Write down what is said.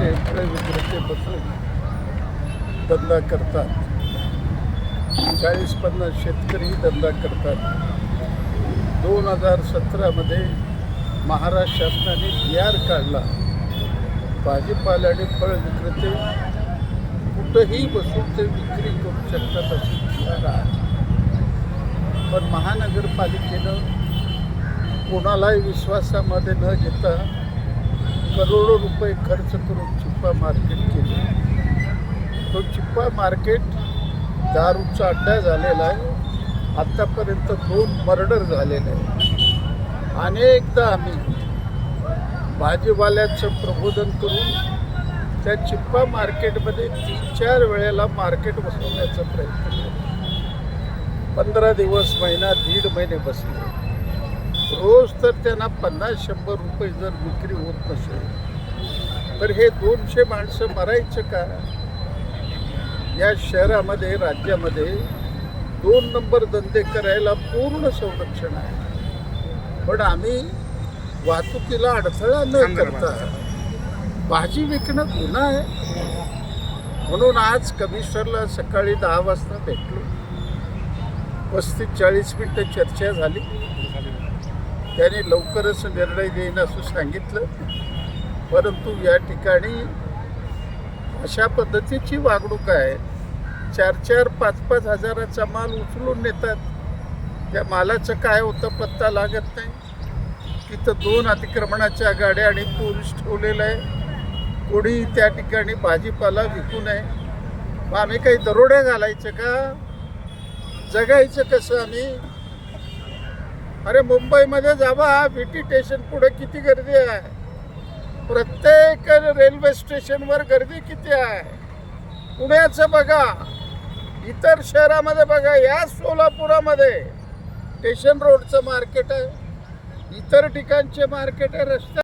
विक्रेते फळ विक्रेते बसून धंदा करतात. चाळीस पन्नास शेतकरी धंदा करतात. दोन हजार सतरामध्ये महाराष्ट्र शासनाने बिहार काढला. भाजीपाला आणि फळ विक्रेते कुठंही बसून ते विक्री करू शकतात अशी बिहार आहे. पण महानगरपालिकेनं कोणालाही विश्वासामध्ये न घेता करोडो रुपये खर्च करून चिप्पा मार्केट केले. तो चिप्पा मार्केट दारूचा अड्डा झालेला आहे. आत्तापर्यंत दोन मर्डर झालेले आहे अनेकदा आम्ही भाजीवाल्यांचं प्रबोधन करून त्या चिप्पा मार्केटमध्ये तीन चार वेळेला मार्केट बसवण्याचा प्रयत्न केला. पंधरा दिवस महिना दीड महिने बसले. रोज तर त्यांना पन्नास शंभर रुपये जर विक्री होत नसेल तर हे दोनशे माणसं मरायचं का? या शहरामध्ये राज्यामध्ये दोन नंबर धंदे करायला पूर्ण संरक्षण आहे. पण आम्ही वाहतुकीला अडथळा न करता भाजी विकणं गुन्हा आहे. म्हणून आज कमिशनरला सकाळी दहा वाजता भेटलो. पस्तीस चाळीस मिनटं चर्चा झाली. त्याने लवकरच निर्णय देईन असं सांगितलं. परंतु या ठिकाणी अशा पद्धतीची वागणूक आहे. चार चार पाच पाच हजाराचा माल उचलून नेतात. त्या मालाचं काय होतं पत्ता लागत नाही. तिथं दोन अतिक्रमणाच्या गाड्या आणि पोलीस ठेवलेलं आहे. कोणी त्या ठिकाणी भाजीपाला विकू नये. मग आम्ही काही दरोड्या घालायचं का? जगायचं कसं आम्ही? अरे मुंबईमध्ये जावा बी टी स्टेशन पुढे किती गर्दी आहे? प्रत्येक रेल्वे स्टेशनवर गर्दी किती आहे? पुण्याचं बघा. इतर शहरामध्ये बघा या सोलापुरामध्ये. स्टेशन रोडचं मार्केट आहे. इतर ठिकाणचे मार्केट आहे रस्त्या